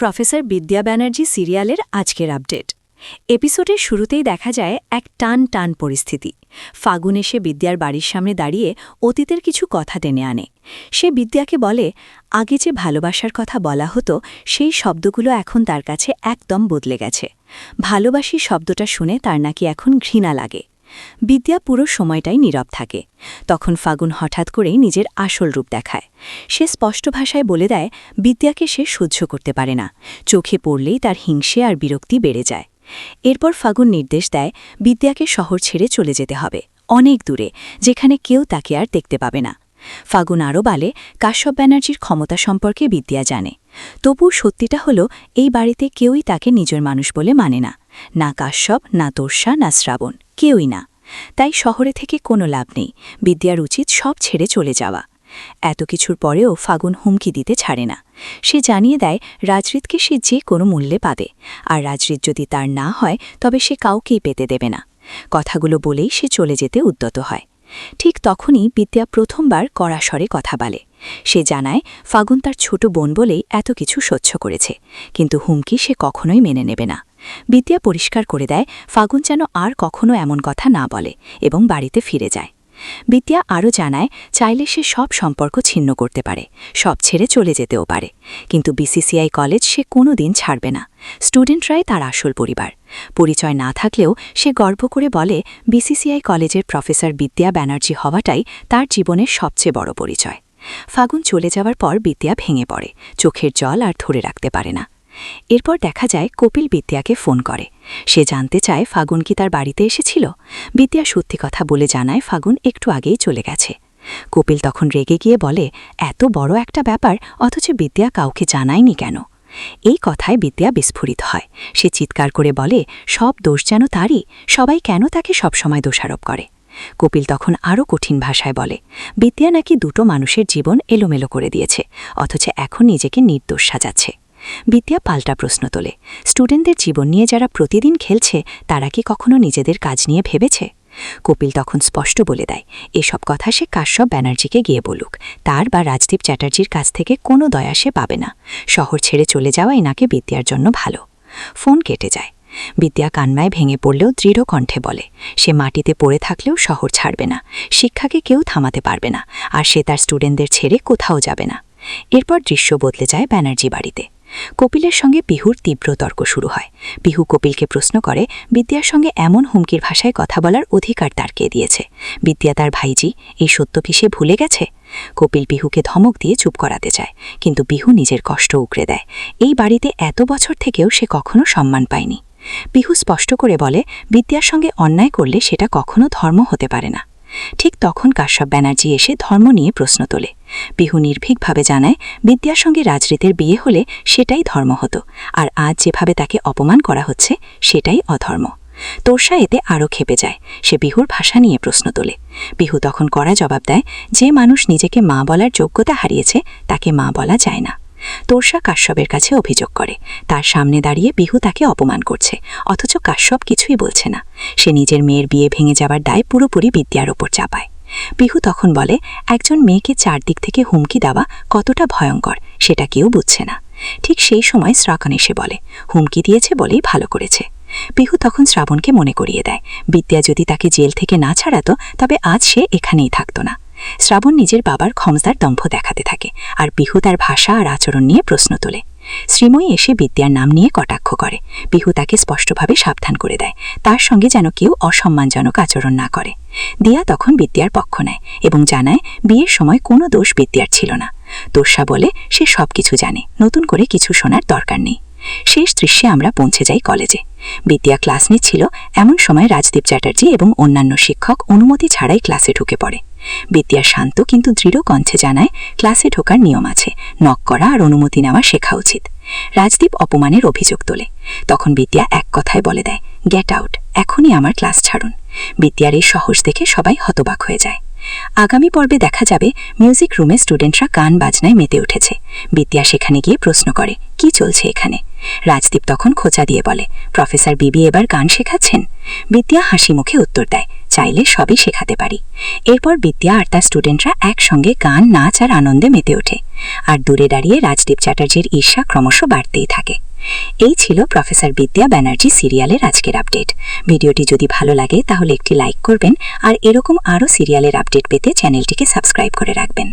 Professor বিদ্যা ব্যানার্জি সিরিয়ালের আজকের আপডেট। এপিসোডের শুরুতেই দেখা যায় এক টান টান পরিস্থিতি। ফাগুন এসে বিদ্যার বাড়ির সামনে দাঁড়িয়ে অতীতের কিছু কথা টেনে আনে। সে বিদ্যাকে বলে, আগে যে ভালোবাসার কথা বলা হতো, সেই শব্দগুলো এখন তার কাছে একদম বদলে গেছে। ভালোবাসি শব্দটা শুনে তার নাকি এখন ঘৃণা লাগে। বিদ্যা পুরো সময়টাই নীরব থাকে। তখন ফাগুন হঠাৎ করেই নিজের আসল রূপ দেখায়। সে স্পষ্ট ভাষায় বলে দেয়, বিদ্যাকে সে সহ্য করতে পারে না। চোখে পড়লেই তার হিংসে আর বিরক্তি বেড়ে যায়। এরপর ফাগুন নির্দেশ দেয়, বিদ্যাকে শহর ছেড়ে চলে যেতে হবে, অনেক দূরে, যেখানে কেউ তাকে আর দেখতে পাবে না। ফাগুন আরও বলে, কাশ্যপ ব্যানার্জির ক্ষমতা সম্পর্কে বিদ্যা জানে। তবু সত্যিটা হলো, এই বাড়িতে কেউই তাকে নিজের মানুষ বলে মানে না। না কাশ্যপ, না তোর্ষা না শ্রাবণ। কেউই না। তাই শহরে থেকে কোনো লাভ নেই। বিদ্যার উচিত সব ছেড়ে চলে যাওয়া। এত কিছুর পরেও ফাগুন হুমকি দিতে ছাড়ে না। সে জানিয়ে দেয়, রাজরিতকে সে যে কোনো মূল্যে পাবে। আর রাজরিত যদি তার না হয়, তবে সে কাউকেই পেতে দেবে না। কথাগুলো বলেই সে চলে যেতে উদ্যত হয়। ঠিক তখনই বিদ্যা প্রথমবার কড়াস্বরে কথা বলে। সে জানায়, ফাগুন তার ছোট বোন বলেই এত কিছু সহ্য করেছে। কিন্তু হুমকি সে কখনোই মেনে নেবে না। বিদ্যা পরিষ্কার করে দেয়, ফাগুন যেন আর কখনো এমন কথা না বলে এবং বাড়িতে ফিরে যায়। বিদ্যা আরও জানায়, চাইলে সে সব সম্পর্ক ছিন্ন করতে পারে, সব ছেড়ে চলে যেতেও পারে। কিন্তু বিসিসিআই কলেজ সে কোনো দিন ছাড়বে না। স্টুডেন্টরাই তার আসল পরিবার। পরিচয় না থাকলেও সে গর্ব করে বলে, বিসিসিআই কলেজের প্রফেসর বিদ্যা ব্যানার্জি হওয়াটাই তার জীবনের সবচেয়ে বড় পরিচয়। ফাগুন চলে যাওয়ার পর বিদ্যা ভেঙে পড়ে, চোখের জল আর ধরে রাখতে পারে না। এরপর দেখা যায় কপিল বিদ্যাকে ফোন করে। সে জানতে চায় ফাগুন কি তার বাড়িতে এসেছিল। বিদ্যা সত্যি কথা বলে জানায় ফাগুন একটু আগেই চলে গেছে। কপিল তখন রেগে গিয়ে বলে, এত বড় একটা ব্যাপার, অথচ বিদ্যা কাউকে জানায়নি কেন? এই কথায় বিদ্যা বিস্ফোরিত হয়। সে চিৎকার করে বলে, সব দোষ যেন তারই, সবাই কেন তাকে সবসময় দোষারোপ করে? কপিল তখন আরও কঠিন ভাষায় বলে, বিদ্যা নাকি দুটো মানুষের জীবন এলোমেলো করে দিয়েছে, অথচ এখন নিজেকে নির্দোষ সাজাচ্ছে। বিদ্যা পাল্টা প্রশ্ন তোলে। স্টুডেন্টদের জীবন নিয়ে যারা প্রতিদিন খেলছে, তারা কি কখনো নিজেদের কাজ নিয়ে ভেবেছে? কপিল তখন স্পষ্ট বলে দেয়, এসব কথা সে কাশ্যপ ব্যানার্জিকে গিয়ে বলুক। তার বা রাজদীপ চ্যাটার্জির কাছ থেকে কোনো দয়া সে পাবে না। শহর ছেড়ে চলে যাওয়া এনাকে বিদ্যার জন্য ভালো। ফোন কেটে যায়। বিদ্যা কান্নায় ভেঙে পড়লেও দৃঢ় কণ্ঠে বলে, সে মাটিতে পড়ে থাকলেও শহর ছাড়বে না। শিক্ষাকে কেউ থামাতে পারবে না, আর সে তার স্টুডেন্টদের ছেড়ে কোথাও যাবে না। এরপর দৃশ্য বদলে যায় ব্যানার্জি বাড়িতে। কপিলের সঙ্গে পিহুর তীব্র তর্ক শুরু হয়। পিহু কপিলকে প্রশ্ন করে, বিদ্যার সঙ্গে এমন হুমকির ভাষায় কথা বলার অধিকার তার কে দিয়েছে। বিদ্যা তার ভাইজি, এই সত্য পিসে ভুলে গেছে? কপিল বিহুকে ধমক দিয়ে চুপ করাতে চায়, কিন্তু বিহু নিজের কষ্ট উকড়ে দেয়। এই বাড়িতে এত বছর থেকেও সে কখনো সম্মান পায়নি। বিহু স্পষ্ট করে বলে, বিদ্যার সঙ্গে অন্যায় করলে সেটা কখনো ধর্ম হতে পারে না। ঠিক তখন কাশ্যপ ব্যানার্জি এসে ধর্ম নিয়ে প্রশ্ন তোলে। বিহু নির্ভীকভাবে জানায়, বিদ্যার সঙ্গে রাজরীতের বিয়ে হলে সেটাই ধর্ম হতো, আর আজ যেভাবে তাকে অপমান করা হচ্ছে, সেটাই অধর্ম। তোরসা এতে আরও খেপে যায়, সে বিহুর ভাষা নিয়ে প্রশ্ন তোলে। বিহু তখন কড়া জবাব দেয়, যে মানুষ নিজেকে মা বলার যোগ্যতা হারিয়েছে, তাকে মা বলা যায় না। তোরসা কাশ্যপের কাছে অভিযোগ করে, তার সামনে দাঁড়িয়ে বিহু তাকে অপমান করছে, অথচ কাশ্যপ কিছুই বলছে না। সে নিজের মেয়ের বিয়ে ভেঙে যাবার দায় পুরোপুরি বিদ্যার ওপর চাপায়। বিহু তখন বলে, একজন মেয়েকে চারদিক থেকে হুমকি দেওয়া কতটা ভয়ঙ্কর, সেটা কেউ বুঝছে না। ঠিক সেই সময় শ্রাকন এসে বলে, হুমকি দিয়েছে বলেই ভালো করেছে। বিহু তখন শ্রাবণকে মনে করিয়ে দেয়, বিদ্যা যদি তাকে জেল থেকে না ছাড়াতো, তবে আজ সে এখানেই থাকত না। শ্রাবণ নিজের বাবার ক্ষমতার দম্ভ দেখাতে থাকে, আর বিহু তার ভাষা আর আচরণ নিয়ে প্রশ্ন তোলে। শ্রীময়ী এসে বিদ্যার নাম নিয়ে কটাক্ষ করে। বিহু তাকে স্পষ্টভাবে সাবধান করে দেয়। তার সঙ্গে যেন কেউ অসম্মানজনক আচরণ না করে। দিয়া তখন বিদ্যার পক্ষ নেয় এবং জানায়, বিয়ের সময় কোনো দোষ বিদ্যার ছিল না। তোষা বলে, সে সব কিছু জানে, নতুন করে কিছু শোনার দরকার নেই। শেষ দৃশ্যে আমরা পৌঁছে যাই কলেজে। বিদ্যা ক্লাস নিচ্ছিল, এমন সময় রাজদীপ চ্যাটার্জি এবং অন্যান্য শিক্ষক অনুমতি ছাড়াই ক্লাসে ঢুকে পড়ে। বিদ্যা শান্ত কিন্তু দৃঢ় কণ্ঠে জানায়, ক্লাসে ঢোকার নিয়ম আছে নক করা আর অনুমতি নেওয়া শেখা উচিত। রাজদীপ অপমানের অভিযোগ তোলে। তখন বিদ্যা এক কথায় বলে দেয় গেট আউট এখনই আমার ক্লাস ছাড়ুন। বিদ্যার এই সাহস দেখে সবাই হতবাক হয়ে যায়। আগামী পর্বে দেখা যাবে, মিউজিক রুমে স্টুডেন্টরা গান বাজনায় মেতে উঠেছে। বিদ্যা সেখানে গিয়ে প্রশ্ন করে, কি চলছে এখানে? রাজদীপ তখন খোঁচা দিয়ে বলে, প্রফেসর বিবি এবার গান শেখাচ্ছেন? বিদ্যা হাসি মুখে উত্তর দেয় চাইলে সবই শেখাতে পারি। এরপর বিদ্যা আর তার স্টুডেন্টরা একসঙ্গে গান, নাচ আর আনন্দে মেতে ওঠে। আর দূরে দাঁড়িয়ে রাজদীপ চ্যাটার্জির ঈর্ষা ক্রমশ বাড়তেই থাকে। এই ছিল প্রফেসর বিদ্যা ব্যানার্জি সিরিয়ালের আজকের আপডেট। ভিডিওটি যদি ভালো লাগে, তাহলে একটি লাইক করবেন আর এরকম আরও সিরিয়ালের আপডেট পেতে চ্যানেলটিকে সাবস্ক্রাইব করে রাখবেন।